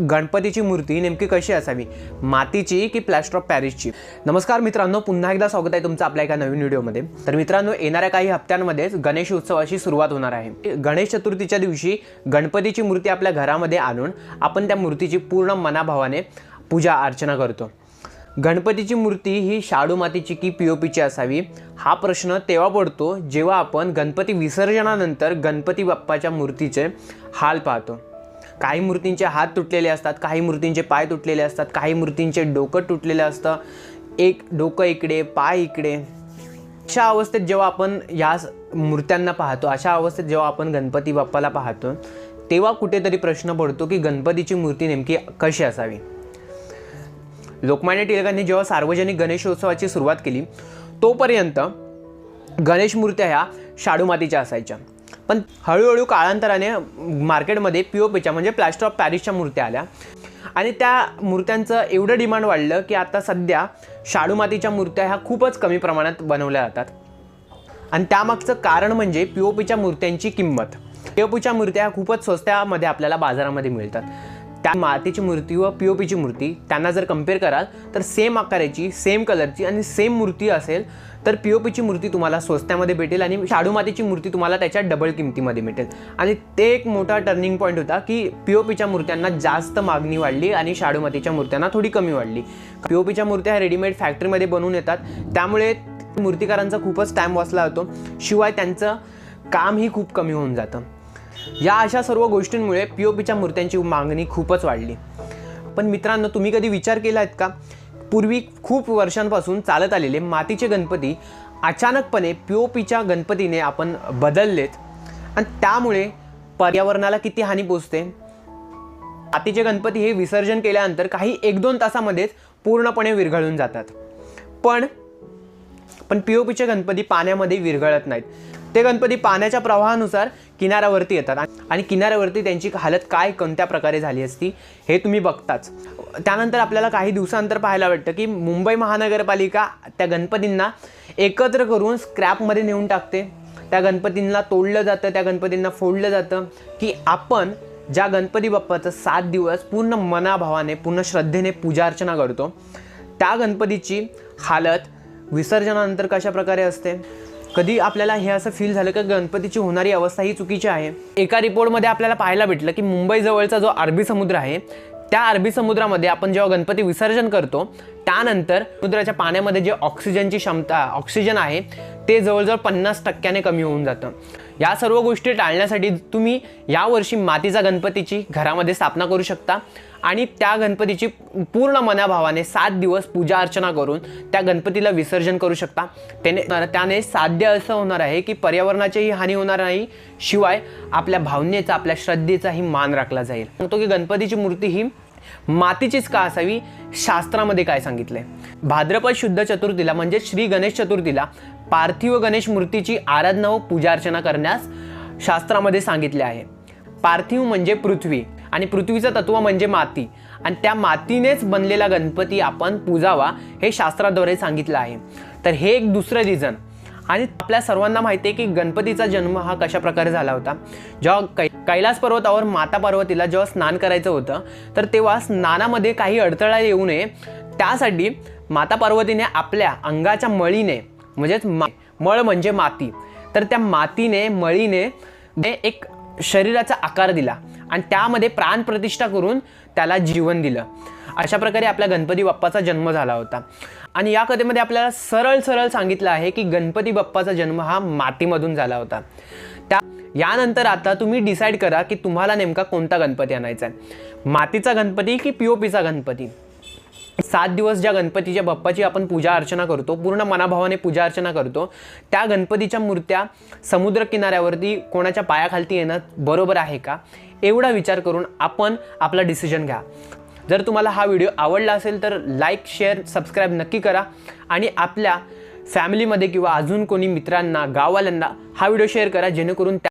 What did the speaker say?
गणपतीची मूर्ती नेमकी कशी असावी? मातीची की प्लॅस्टर ऑफ पॅरिसची? नमस्कार मित्रांनो पुन्हा एकदा स्वागत आहे तुमचं आपल्या एका नवीन व्हिडिओमध्ये. तर मित्रांनो येणाऱ्या काही हप्त्यांमध्येच गणेश उत्सवाची सुरुवात होणार आहे. गणेश चतुर्थीच्या दिवशी गणपतीची मूर्ती आपल्या घरामध्ये आणून आपण त्या मूर्तीची पूर्ण मनाभावाने पूजा अर्चना करतो. गणपतीची मूर्ती ही शाडू मातीची की पी ओ पीची असावी? हा प्रश्न तेव्हा पडतो जेव्हा आपण गणपती विसर्जनानंतर गणपती बाप्पाच्या मूर्तीचे हाल पाहतो. काही मूर्तींचे हात तुटलेले असतात काही मूर्तींचे पाय तुटलेले असतात काही मूर्तींचे डोकं तुटलेलं असतं. एक डोकं इकडे पाय इकडे. अशा अवस्थेत जेव्हा आपण या स- मूर्त्यांना पाहतो अशा अवस्थेत जेव्हा आपण गणपती बाप्पाला पाहतो तेव्हा कुठेतरी प्रश्न पडतो की गणपतीची मूर्ती नेमकी कशी असावी? लोकमान्य टिळकांनी जेव्हा सार्वजनिक गणेशोत्सवाची सुरुवात केली तोपर्यंत गणेश मूर्त्या ह्या शाडू मातीच्या असायच्या. पण हळूहळू काळांतराने मार्केटमध्ये पी ओ पीच्या म्हणजे प्लॅस्टर ऑफ पॅरिसच्या मूर्त्या आल्या. आणि त्या मूर्त्यांचं एवढं डिमांड वाढलं की आता सध्या शाडू मातीच्या मूर्त्या ह्या खूपच कमी प्रमाणात बनवल्या जातात. आणि त्यामागचं कारण म्हणजे पी ओ पीच्या मूर्त्यांची किंमत. पी ओ पीच्या मूर्त्या ह्या खूपच स्वस्त्यामध्ये आपल्याला बाजारामध्ये मिळतात. त्या मातेची मूर्ती व पी ओ पीची मूर्ती त्यांना जर कंपेअर कराल तर सेम आकाराची सेम कलरची आणि सेम मूर्ती असेल तर पी ओ पीची मूर्ती तुम्हाला स्वस्त्यामध्ये भेटेल आणि शाडू मातेची मूर्ती तुम्हाला त्याच्या डबल किमतीमध्ये भेटेल. आणि ते एक मोठा टर्निंग पॉईंट होता की पी ओ पीच्या मूर्त्यांना जास्त मागणी वाढली आणि शाडू मातेच्या मूर्त्यांना थोडी कमी वाढली. पी ओ पीच्या मूर्त्या ह्या रेडीमेड फॅक्टरीमध्ये बनवून येतात. त्यामुळे मूर्तिकारांचा खूपच टाईम वाचला जातो शिवाय त्यांचं कामही खूप कमी होऊन जातं. या अशा सर्व गोष्टींमुळे पी ओ पीच्या मूर्त्यांची मागणी खूपच वाढली. पण मित्रांनो तुम्ही कधी विचार केला आहेत का? पूर्वी खूप वर्षांपासून चालत आलेले मातीचे गणपती अचानकपणे पी ओ पीच्या गणपतीने आपण बदललेत. आणि त्यामुळे पर्यावरणाला किती हानी पोचते मातीचे गणपती हे विसर्जन केल्यानंतर काही एक दोन तासामध्येच पूर्णपणे विरघळून जातात. पण पण पी ओ पीचे गणपती पाण्यामध्ये विरघळत नाहीत. ते गणपती पाण्याच्या प्रवाहानुसार किनाऱ्यावरती येतात. आणि- किनाऱ्यावरती त्यांची हालत काय कोणत्या प्रकारे झाली असती हे तुम्ही बघताच. त्यानंतर आपल्याला काही दिवसानंतर पाहायला वाटतं की मुंबई महानगरपालिका त्या गणपतींना एकत्र करून स्क्रॅपमध्ये नेऊन टाकते. त्या गणपतींना तोडलं जातं त्या गणपतींना फोडलं जातं की आपण ज्या गणपती बाप्पाचं सात दिवस पूर्ण मनाभावाने पूर्ण श्रद्धेने पूजा अर्चना करतो त्या गणपतीची हालत विसर्जनानंतर कशा प्रकारे असते? कधी आपल्याला हे असं फील झालं की गणपतीची होणारी अवस्था ही चुकीची आहे. एका रिपोर्टमध्ये आपल्याला पाहायला भेटलं की मुंबई जवळचा जो अरबी समुद्र आहे त्या अरबी समुद्रामध्ये आपण जेव्हा गणपती विसर्जन करतो त्यानंतर समुद्राच्या पाण्यामध्ये जे ऑक्सिजनची क्षमता ऑक्सिजन आहे ते जवळजवळ पन्नास टक्क्याने कमी होऊन जातं. या सर्व गोष्टी टाळण्यासाठी तुम्ही यावर्षी मातीचा गणपतीची घरामध्ये स्थापना करू शकता. आणि त्या गणपतीची पूर्ण मनाभावाने सात दिवस पूजा अर्चना करून त्या गणपतीला विसर्जन करू शकता. त्याने त्याने साध्य असं होणार आहे की पर्यावरणाचीही हानी होणार नाही. शिवाय आपल्या भावनेचा आपल्या श्रद्धेचाही मान राखला जाईल. सांगतो की गणपतीची मूर्ती ही मातीचीच का असावी? शास्त्रामध्ये काय सांगितलंय? भाद्रपद शुद्ध चतुर्थीला म्हणजे श्री गणेश चतुर्थीला पार्थिव गणेश मूर्तीची आराधना व पूजा अर्चना करण्यास शास्त्रामध्ये सांगितले आहे. पार्थिव म्हणजे पृथ्वी आणि पृथ्वीचं तत्व म्हणजे माती आणि त्या मातीनेच बनलेला गणपती आपण पूजावा हे शास्त्राद्वारे सांगितलं आहे. तर हे एक दुसरं रिझन आणि आपल्या सर्वांना माहिती आहे की गणपतीचा जन्म हा कशा प्रकारे झाला होता? जेव्हा कै कैलास पर्वतावर माता पार्वतीला जेव्हा स्नान करायचं होतं तर तेव्हा स्नानामध्ये काही अडथळा येऊ नये. त्यासाठी माता पार्वतीने आपल्या अंगाच्या मळीने म्हणजेच मा मळ म्हणजे माती. तर त्या मातीने मळीने ने एक शरीराचा आकार दिला आणि त्यामध्ये प्राण प्रतिष्ठा करून त्याला जीवन दिलं. अशा प्रकारे आपल्या गणपती बाप्पाचा जन्म झाला होता. आणि या कथेमध्ये आपल्याला सरळ सरळ सांगितलं आहे की गणपती बाप्पाचा जन्म हा मातीमधून झाला होता. त्या यानंतर आता तुम्ही डिसाईड करा की तुम्हाला नेमका कोणता गणपती आणायचा आहे. मातीचा गणपती की पी ओ पीचा गणपती? सात दिवस ज्या गणपतीच्या बाप्पाची आपण पूजा अर्चना करतो पूर्ण मनाभावाने पूजा अर्चना करतो त्या गणपतीच्या मूर्त्या समुद्र किनाऱ्यावरती कोणाच्या पायाखालती येणं बरोबर आहे का? एवढा विचार करून आपण आपला डिसिजन घ्या. जर तुम्हाला हा व्हिडिओ आवडला असेल तर लाईक शेअर सबस्क्राईब नक्की करा आणि आपल्या फॅमिलीमध्ये किंवा अजून कोणी मित्रांना गाववाल्यांना हा व्हिडिओ शेअर करा जेणेकरून त्या